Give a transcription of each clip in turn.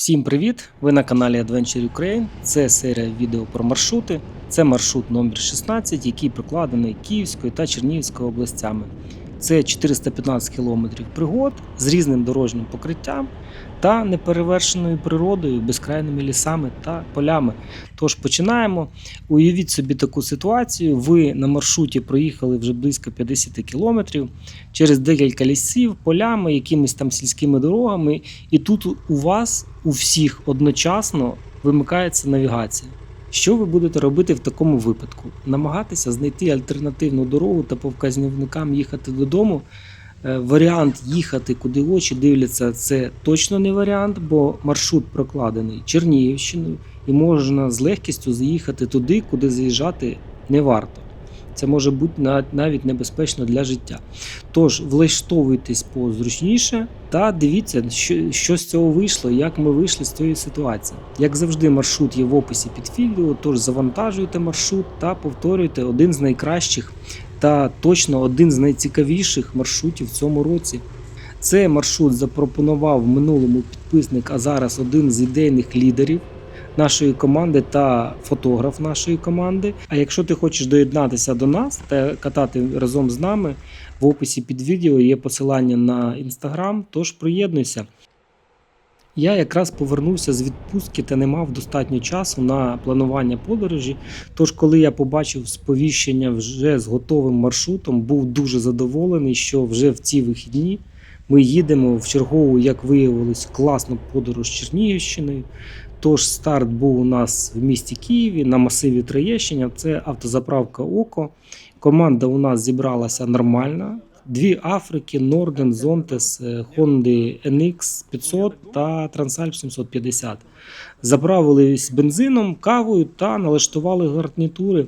Всім привіт! Ви на каналі Adventure Ukraine. Це серія відео про маршрути. Це маршрут номер 16, який прокладений Київською та Чернігівською областями. Це 415 км пригод з різним дорожнім покриттям та неперевершеною природою, безкрайними лісами та полями. Тож починаємо. Уявіть собі таку ситуацію. Ви на маршруті проїхали вже близько 50 кілометрів через декілька лісів, полями, якимись там сільськими дорогами, і тут у вас у всіх одночасно вимикається навігація. Що ви будете робити в такому випадку? Намагатися знайти альтернативну дорогу та по вказівникам їхати додому. Е, Варіант їхати, куди очі дивляться, це точно не варіант, бо маршрут прокладений Чернігівщиною і можна з легкістю заїхати туди, куди заїжджати не варто. Це може бути навіть небезпечно для життя. Тож влаштовуйтесь позручніше та дивіться, що, що з цього вийшло, як ми вийшли з цієї ситуації. Як завжди, маршрут є в описі під відео, тож завантажуйте маршрут та повторюйте один з найкращих та точно один з найцікавіших маршрутів в цьому році. Цей маршрут запропонував в минулому підписник, а зараз один з ідейних лідерів нашої команди та фотограф нашої команди. А якщо ти хочеш доєднатися до нас та катати разом з нами, в описі під відео є посилання на інстаграм, тож приєднуйся. Я якраз повернувся з відпустки та не мав достатньо часу на планування подорожі. Тож, коли я побачив сповіщення вже з готовим маршрутом, був дуже задоволений, що вже в ці вихідні ми їдемо в чергову, як виявилось, класну подорож Чернігівщиною. Тож старт був у нас в місті Києві на масиві Троєщиня. Це автозаправка Око. Команда у нас зібралася нормальна. Дві Африки, Норден, Зонтес, е, Honda NX 500 та Transalp 750. Заправились бензином, кавою та налаштували гарнітури.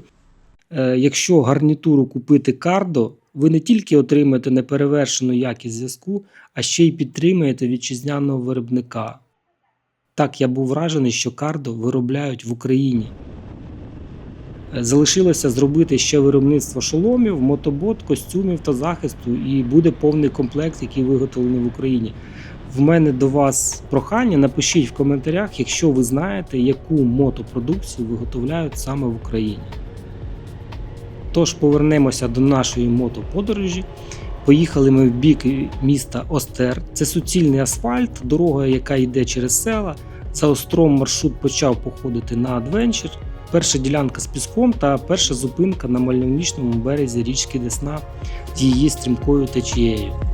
Е, Якщо гарнітуру купити кардо, ви не тільки отримаєте неперевершену якість зв'язку, а ще й підтримаєте вітчизняного виробника. Так, я був вражений, що кардо виробляють в Україні. Е, Залишилося зробити ще виробництво шоломів, мотобот, костюмів та захисту, і буде повний комплект, який виготовлений в Україні. В мене до вас прохання. Напишіть в коментарях, якщо ви знаєте, яку мотопродукцію виготовляють саме в Україні. Тож повернемося до нашої мотоподорожі. Поїхали ми в бік міста Остер. Це суцільний асфальт, дорога, яка йде через села. За остром маршрут почав походити на адвенчер. Перша ділянка з піском та перша зупинка на мальовничному березі річки Десна з її стрімкою течією.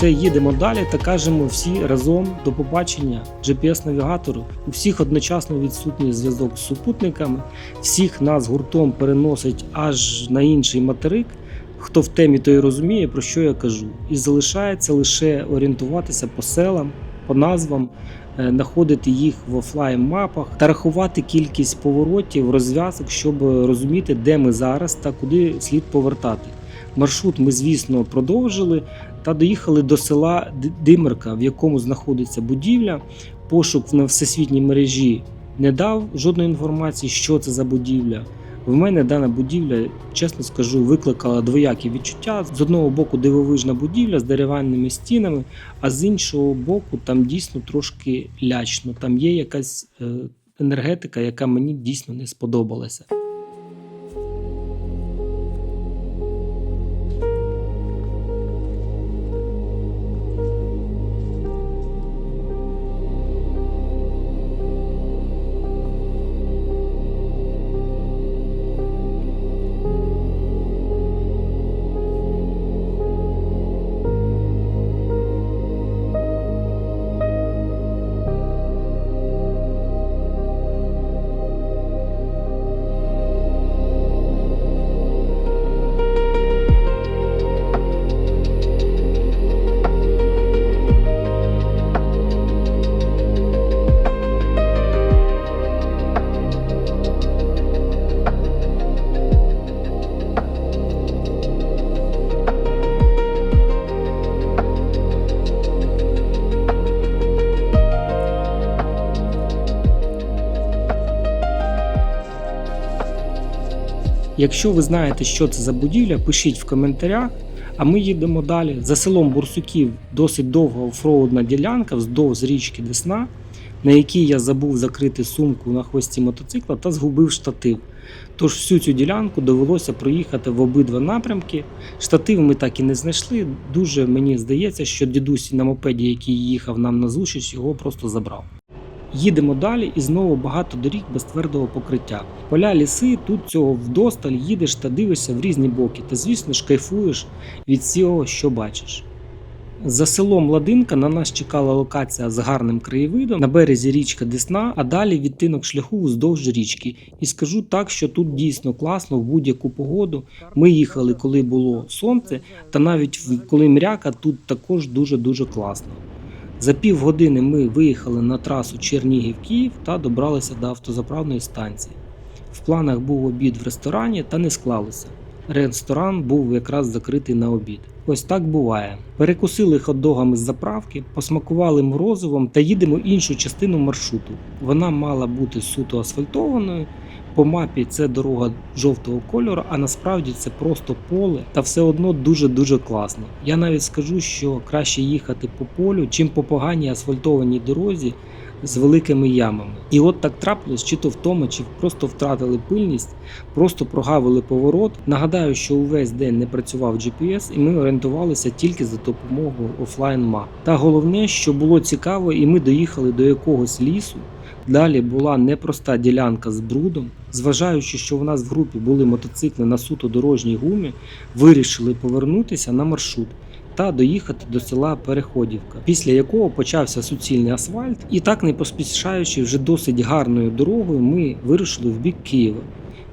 Все, їдемо далі та кажемо всі разом до побачення GPS-навігатору. У всіх одночасно відсутній зв'язок з супутниками, всіх нас гуртом переносить аж на інший материк. Хто в темі, той розуміє, про що я кажу. І залишається лише орієнтуватися по селам, по назвам, е, знаходити їх в офлайн мапах та рахувати кількість поворотів, розв'язок, щоб розуміти, де ми зараз та куди слід повертати. Маршрут ми, звісно, продовжили та доїхали до села Д- Димирка, в якому знаходиться будівля. Пошук на всесвітній мережі не дав жодної інформації, що це за будівля. В мене дана будівля, чесно скажу, викликала двоякі відчуття. З одного боку, дивовижна будівля з дерев'яними стінами, а з іншого боку, там дійсно трошки лячно. Там є якась е, енергетика, яка мені дійсно не сподобалася. Якщо ви знаєте, що це за будівля, пишіть в коментарях. А ми їдемо далі. За селом Бурсуків досить довга офроудна ділянка вздовж річки Десна, на якій я забув закрити сумку на хвості мотоцикла та згубив штатив. Тож всю цю ділянку довелося проїхати в обидва напрямки. Штатив ми так і не знайшли. Дуже мені здається, що дідусь на мопеді, який їхав нам на зустріч, його просто забрав. Їдемо далі і знову багато доріг без твердого покриття. Поля ліси, тут цього вдосталь їдеш та дивишся в різні боки, та звісно ж кайфуєш від всього, що бачиш. За селом Ладинка на нас чекала локація з гарним краєвидом на березі річка Десна, а далі відтинок шляху вздовж річки. І скажу так, що тут дійсно класно в будь-яку погоду. Ми їхали, коли було сонце, та навіть коли мряка, тут також дуже дуже класно. За півгодини ми виїхали на трасу Чернігів-Київ та добралися до автозаправної станції. В планах був обід в ресторані, та не склалося. Ресторан був якраз закритий на обід. Ось так буває. Перекусили хот-догами з заправки, посмакували морозивом та їдемо іншу частину маршруту. Вона мала бути суто асфальтованою. По мапі це дорога жовтого кольору, а насправді це просто поле та все одно дуже-дуже класно. Я навіть скажу, що краще їхати по полю, чим по поганій асфальтованій дорозі з великими ямами. І от так трапилось, чи то в тому, чи просто втратили пильність, просто прогавили поворот. Нагадаю, що увесь день не працював GPS, і ми орієнтувалися тільки за допомогою офлайн мап. Та головне, що було цікаво, і ми доїхали до якогось лісу. Далі була непроста ділянка з брудом. Зважаючи, що в нас в групі були мотоцикли на суто дорожній гумі, вирішили повернутися на маршрут та доїхати до села Переходівка, після якого почався суцільний асфальт, і так не поспішаючи вже досить гарною дорогою, ми вирушили в бік Києва.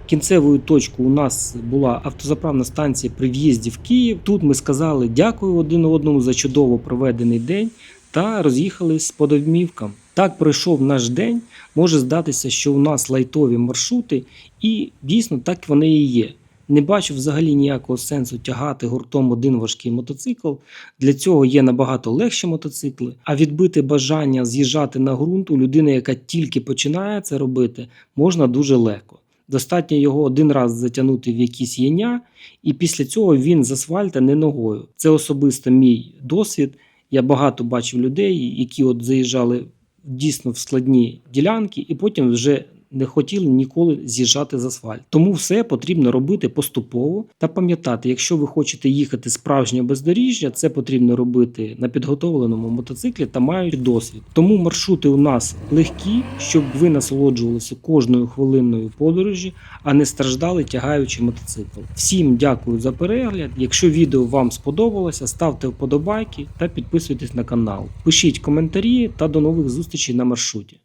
Кінцевою точкою у нас була автозаправна станція при в'їзді в Київ. Тут ми сказали дякую один одному за чудово проведений день та роз'їхались по домівкам. Так пройшов наш день. Може здатися, що у нас лайтові маршрути, і дійсно так вони і є. Не бачу взагалі ніякого сенсу тягати гуртом один важкий мотоцикл. Для цього є набагато легші мотоцикли. А відбити бажання з'їжджати на ґрунт у людини, яка тільки починає це робити, можна дуже легко. Достатньо його один раз затягнути в якісь єня, і після цього він з асфальта не ногою. Це особисто мій досвід. Я багато бачив людей, які от заїжджали дійсно в складні ділянки, і потім вже не хотіли ніколи з'їжджати з асфальт. Тому все потрібно робити поступово та пам'ятати, якщо ви хочете їхати справжнє бездоріжжя, це потрібно робити на підготовленому мотоциклі та мають досвід. Тому маршрути у нас легкі, щоб ви насолоджувалися кожною хвилиною подорожі, а не страждали тягаючи мотоцикл. Всім дякую за перегляд. Якщо відео вам сподобалося, ставте вподобайки та підписуйтесь на канал. Пишіть коментарі та до нових зустрічей на маршруті.